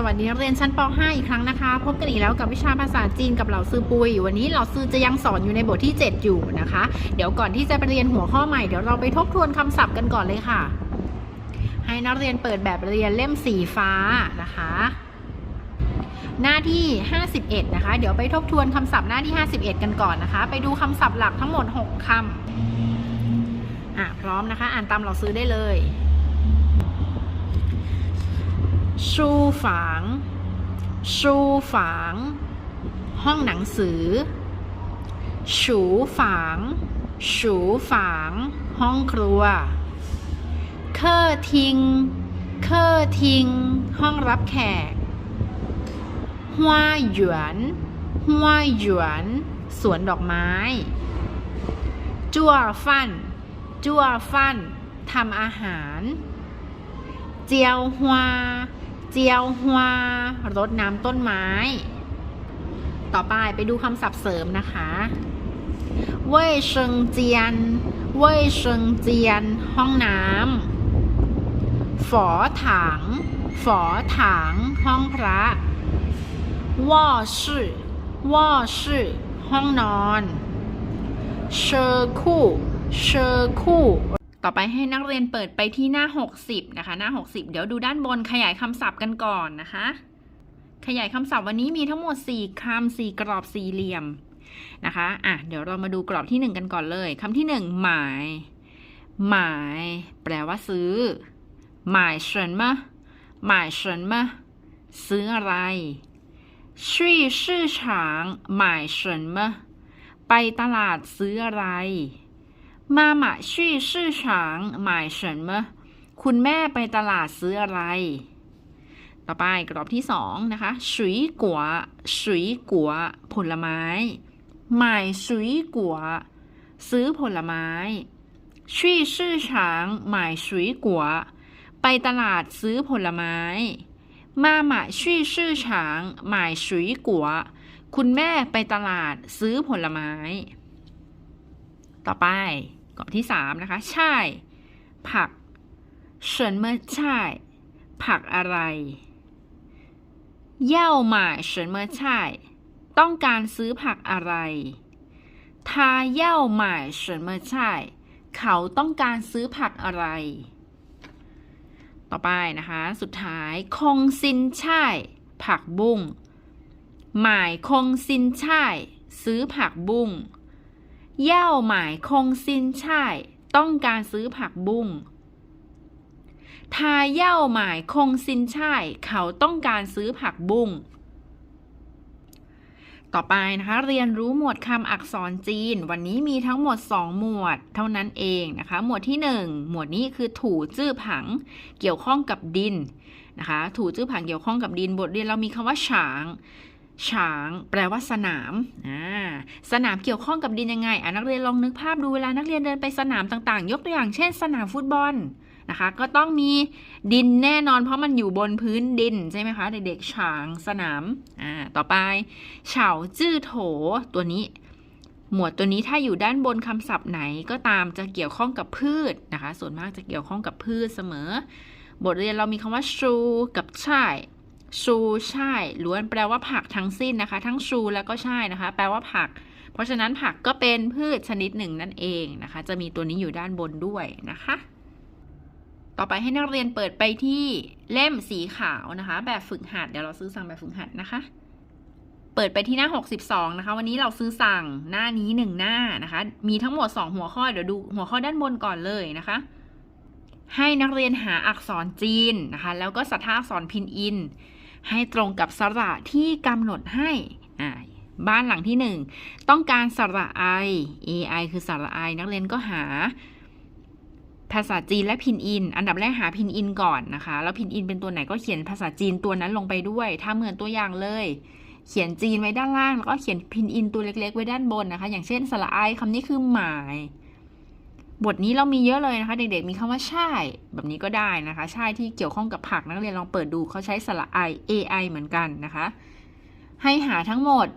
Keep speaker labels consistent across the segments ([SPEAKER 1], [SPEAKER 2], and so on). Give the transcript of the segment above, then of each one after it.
[SPEAKER 1] สวัสดีนักเรียนชั้นป .5 อีกครั้งนะคะ พบกันอีกแล้วกับวิชาภาษาจีนกับเหล่าซือปุย วันนี้เหล่าซือจะยังสอนอยู่ในบทที่ 7 อยู่นะคะ เดี๋ยวก่อนที่จะไปเรียนหัวข้อใหม่เดี๋ยวเราไปทบทวนคำศัพท์กันก่อนเลยค่ะ ให้นักเรียนเปิดแบบเรียนเล่มสีฟ้านะคะ หน้าที่ 51 นะคะ เดี๋ยวไปทบทวนคำศัพท์หน้าที่ 51 กันก่อนนะคะ ไปดูคำศัพท์หลักทั้งหมด 6คำอะพร้อมนะคะ อ่านตามเหล่าซื้อได้เลย ชูฝาง ชูฝาง ห้องหนังสือ ฉูฝาง ฉูฝาง ห้องครัว เคอร์ทิง เคอร์ทิง ห้องรับแขกฮวาหยวนฮวาหยวน สวนดอกไม้ จั่วฟัน จั่วฟัน ทำอาหาร เจียวฮวา เจียวฮวารดน้ำต้นไม้ ต่อไปไปดูคำศัพท์เสริมนะคะเว่ยเชิงเจียน เว่ยเชิงเจียน ห้องน้ำฝอถัง ฝอถัง ห้องพระว่อชื่อว่อชื่อ ห้องนอน เชอคู่ เชอคู่ ต่อไปให้นักเรียนเปิดไปที่หน้า 60 นะคะ หน้า 60 เดี๋ยวดูด้านบนขยายคำศัพท์กันก่อนนะคะ ขยายคำศัพท์วันนี้มีทั้งหมด 4คำ4กรอบสี่เหลี่ยมนะคะ อะ เดี๋ยวเรามาดูกรอบที่ 1 กันก่อนเลย คำที่ 1 หมาย หมาย แปลว่าซื้อ หมายเฉินมะหมายเฉินมะซื้ออะไรชี่ชื่อฉางหมายเฉินมะไปตลาดซื้ออะไร มาหมาชี่ชื่อฉางหมายเฉินมะคุณแม่ไปตลาดซื้ออะไร ต่อไปกรอบที่สองนะคะสุยกัวสุยกัวผลไม้หมายสุยกัวซื้อผลไม้ชี่ชื่อฉางหมายสุยกัวไปตลาดซื้อผลไม้มาหมาชี่ชื่อฉางหมายสุยกัวคุณแม่ไปตลาดซื้อผลไม้ ต่อไป กรอบที่สามนะคะ ใช่ ผักเฉินเมื่อใช่ ผักอะไรเย่าหมายเฉินเมื่อใช่ ต้องการซื้อผักอะไรทาเย่าหมายเฉินเมื่อใช่ เขาต้องการซื้อผักอะไร ต่อไปนะคะ สุดท้าย คงซินใช่ ผักบุ้งหมายคงซินใช่ ซื้อผักบุ้ง เย่าหมายคงซินใช่ ต้องการซื้อผักบุ้งทาเย่าหมายคงซินใช่ เขาต้องการซื้อผักบุ้งต่อไปนะคะ เรียนรู้หมวดคำอักษรจีน วันนี้มีทั้งหมด 2 หมวด เท่านั้นเองนะคะ หมวดที่ 1 หมวดนี้คือถูจื้อผัง เกี่ยวข้องกับดินนะคะ ถูจื้อผังเกี่ยวข้องกับดินบทเรียนเรามีคำว่าฉาง ฉาง แปลว่าสนามอ่าสนามเกี่ยวข้องกับดินยังไงอะนักเรียนลองนึกภาพดูเวลานักเรียนเดินไปสนามต่างๆ ยกตัวอย่างเช่น สนามฟุตบอลนะคะก็ต้องมีดินแน่นอนเพราะมันอยู่บนพื้นดินใช่ไหมคะ เด็กๆฉางสนามอ่าต่อไปเฉาจื้อโถตัวนี้ หมวดตัวนี้ถ้าอยู่ด้านบนคำศัพท์ไหนก็ตามจะเกี่ยวข้องกับพืชนะคะ ส่วนมากจะเกี่ยวข้องกับพืชเสมอ บทเรียนเรามีคำว่าชูกับช่าย ชูช่ายล้วนแปลว่าผักทั้งสิ้นนะคะ ทั้งชูแล้วก็ช่ายนะคะ แปลว่าผัก เพราะฉะนั้นผักก็เป็นพืชชนิดหนึ่งนั่นเองนะคะ จะมีตัวนี้อยู่ด้านบนด้วยนะคะ ต่อไปให้นักเรียนเปิดไปที่เล่มสีขาวนะคะ แบบฝึกหัดเดี๋ยวเราซื้อสั่งแบบฝึกหัดนะคะ เปิดไปที่หน้า 62 นะคะ วันนี้เราซื้อสั่งหน้านี้หนึ่งหน้านะคะ มีทั้งหมด 2 หัวข้อเดี๋ยวดูหัวข้อด้านบนก่อนเลยนะคะให้นักเรียนหาอักษรจีนนะคะ แล้วก็สัทธาอักษรพินอิน ให้ตรงกับสระที่กำหนดให้บ้านหลังที่ 1 ต้องการสระ i ai คือสระ i นักเรียนก็หา ภาษาจีนและพินอิน อันดับแรกหาพินอินก่อนนะคะ แล้วพินอินเป็นตัวไหนก็เขียนภาษาจีนตัวนั้นลงไปด้วย ถ้าเหมือนตัวอย่างเลย เขียนจีนไว้ด้านล่าง แล้วก็เขียนพินอินตัวเล็ก ๆ ไว้ด้านบนนะคะ อย่างเช่นสระ i คำนี้คือหมาย บทนี้เรามีเยอะเลยนะคะ เด็กๆมีคำว่าใช่ แบบนี้ก็ได้นะคะ ใช่ที่เกี่ยวข้องกับผักนักเรียนลองเปิดดูเขาใช้สระ i ai เหมือนกันนะคะ ให้หาทั้งหมด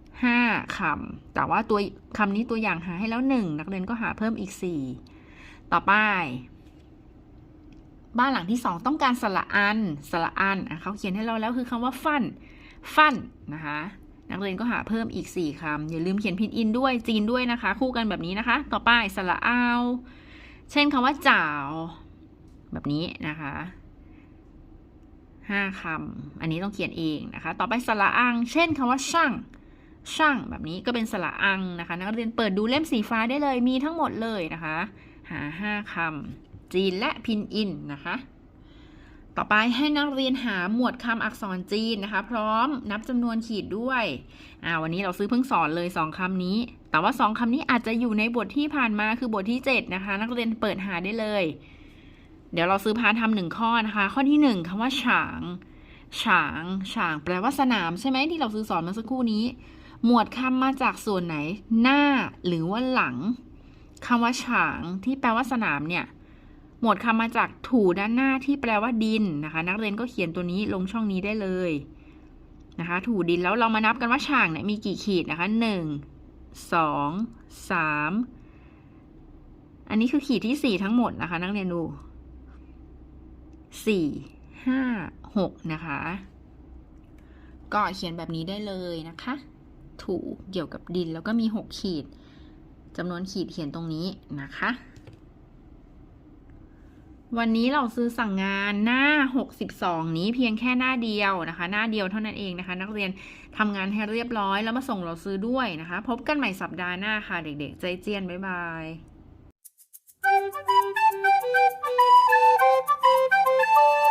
[SPEAKER 1] 5คำแต่ว่าตัวคำนี้ตัวอย่างหาให้แล้ว 1 นักเรียนก็หาเพิ่มอีก 4 ต่อไป บ้านหลังที่สองต้องการสระอันสระอันอเขาเขียนให้เราแล้วคือคำว่าฟันฟันนะคะ นักเรียนก็หาเพิ่มอีก 4คำอย่าลืมเขียนพินอินด้วยจีนด้วยนะคะ คู่กันแบบนี้นะคะ ต่อไปสระอาวเช่นคำว่าจ่าวแบบนี้นะคะห้าคำอันนี้ต้องเขียนเองนะคะ ต่อไปสระอัง เช่นคำว่าช่าง ช่างแบบนี้ก็เป็นสระอังนะคะ นักเรียนเปิดดูเล่มสีฟ้าได้เลยมีทั้งหมดเลยนะคะ หาห้าคำจีนและพินอินนะคะ ต่อไปให้นักเรียนหาหมวดคำอักษรจีนนะคะ พร้อมนับจำนวนขีดด้วยอ่าวันนี้เราซื้อเพิ่งสอนเลยสองคำนี้ แต่ว่าสองคำนี้อาจจะอยู่ในบทที่ผ่านมาคือบทที่เจ็ดนะคะ นักเรียนเปิดหาได้เลย เดี๋ยวเราซื้อพาทำหนึ่งข้อนะคะ ข้อที่หนึ่งคำว่าฉางฉางฉางแปลว่าสนามใช่ไหมที่เราซื้อสอนมื่อสักครู่นี้ หมวดคำมาจากส่วนไหน หน้าหรือว่าหลังคำว่าฉางที่แปลว่าสนามเนี่ย หมวดคำมาจากถูด้านหน้าที่แปลว่าดินนะคะ นักเรียนก็เขียนตัวนี้ลงช่องนี้ได้เลยนะคะ ถูดินแล้วเรามานับกันว่าฉางเนี่ยมีกี่ขีดนะคะหนึ่งสองสามอันนี้คือขีดที่สี่ทั้งหมดนะคะ นักเรียนดูสี่ห้าหกนะคะ ก็เขียนแบบนี้ได้เลยนะคะ ถูเกี่ยวกับดินแล้วก็มีหกขีดจำนวนขีดเขียนตรงนี้นะคะ วันนี้เราซื้อสั่งงานหน้า 62 นี้เพียงแค่หน้าเดียวนะคะ หน้าเดียวเท่านั้นเองนะคะ นักเรียนทำงานให้เรียบร้อยแล้วมาส่งเราซื้อด้วยนะคะ พบกันใหม่สัปดาห์หน้าค่ะเด็กๆ ใจเจียน บ๊ายบาย
[SPEAKER 2] Thank you.